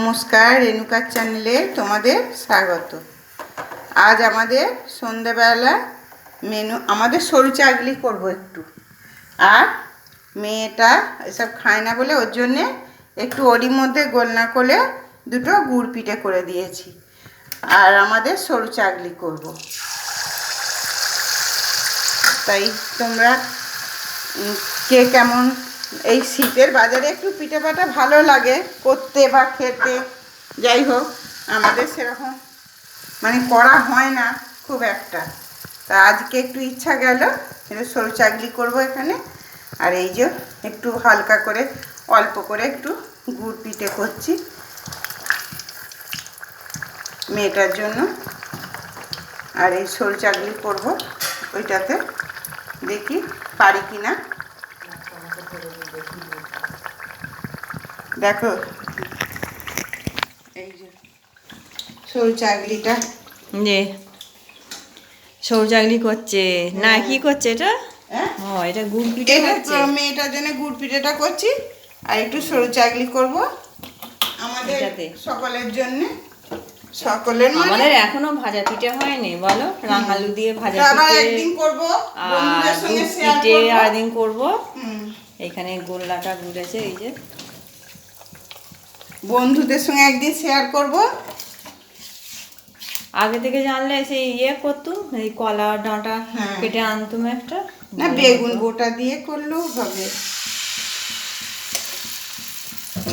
নমস্কার, রেণুকার চ্যানেলে তোমাদের স্বাগত। আজ আমাদের সন্ধেবেলা মেনু, আমাদের সরু চাগলি করব একটু। আর মেয়েটা এসব খায় না বলে ওর জন্যে একটু ওরই মধ্যে গোলনা করে দুটো গুড় পিঠে করে দিয়েছি। আর আমাদের সরু চাগলি করব। তাই তোমরা কে কেমন এই শীতের বাজারে একটু পিঠে পাটা ভালো লাগে, করতে বা খেতে। যাই হোক, আমাদের সেরকম মানে করা হয় না খুব একটা। তা আজকে একটু ইচ্ছা গেল সরু চাগলি করব এখানে। আর এই যে একটু হালকা করে, অল্প করে একটু গুড় পিঠে করছি। মেয়েটার জন্য। আর এই সরু চাগলি করব, ওইটাতে দেখি পারি কি না দেখো। এই যে সরু চাগলিটা। যে সৌচাগলি করছে। না কি করছে এটা? হ্যাঁ? ও এটা গুড় পিঠে করছে। তো মেয়েটার জন্য গুড় পিঠেটা করছি। আর একটু সরু চাগলি করব। আমাদের সকলের জন্য। সকলের মানে? আমাদের এখনও ভাজা পিঠে হয়নি বলো? রাঙালু দিয়ে ভাজা পিঠে। একদিন করব। বন্ধুদের সঙ্গে শেয়ার করব। আর দিন করব। হুম, এখানে গোল্লাটা গুড়েছে এই যে। বন্ধুদের সঙ্গে একদিন শেয়ার করব আগে থেকে জানলে সেই ইয়ে করতুম এই কলা ডাঁটা হ্যাঁ। কেটে আনতুম একটা না বেগুন গোটা দিয়ে করলেও হবে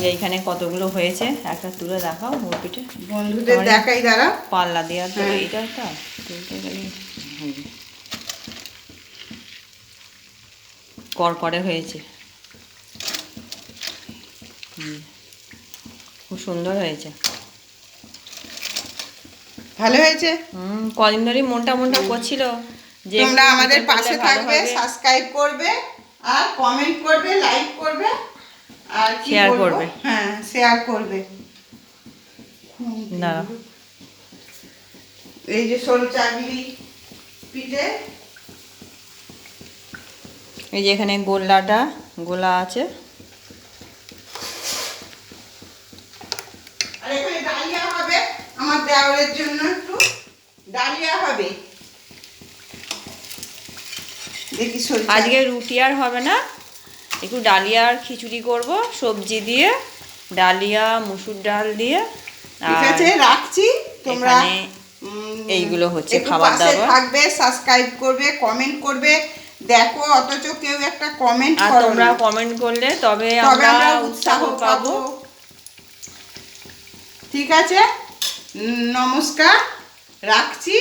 এইখানে কতগুলো হয়েছে একটা তুলে দেখাও গুড় পিঠে বন্ধুদের দেখাই দাঁড়া পাল্লা দেওয়া তো হ্যাঁ। এইটা একটা তুলতে গেলে। করকরে হয়েছে হুম। খুব সুন্দর হয়েছে। ভালো হয়েছে? হুম কদিন ধরেই মনটা মনটা করছিল যে তোমরা আমাদের পাশে থাকবে সাবস্ক্রাইব করবে আর কমেন্ট করবে লাইক করবে আর বলব? করবে। হ্যাঁ শেয়ার করবে। না এই যে সরু চাগলি পিঠে। এই যে এখানে গোল্লাটা গোলা আছে আর এখানে ডালিয়া হবে আমার দেওরের জন্য একটু ডালিয়া হবে। দেখি আজকে রুটি আর হবে না। একটু ডালিয়া আর খিচুড়ি করব সবজি দিয়ে ডালিয়া মুসুর ডাল দিয়ে ঠিক আছে রাখছি। তোমরা এইগুলো হচ্ছে খাবার দাবার। থাকবে সাবস্ক্রাইব করবে কমেন্ট করবে। দেখো অথচ কেউ একটা কমেন্ট আর তোমরা কমেন্ট করলে তবে আমরা উৎসাহ পাবো। ঠিক আছে? নমস্কার রাখছি।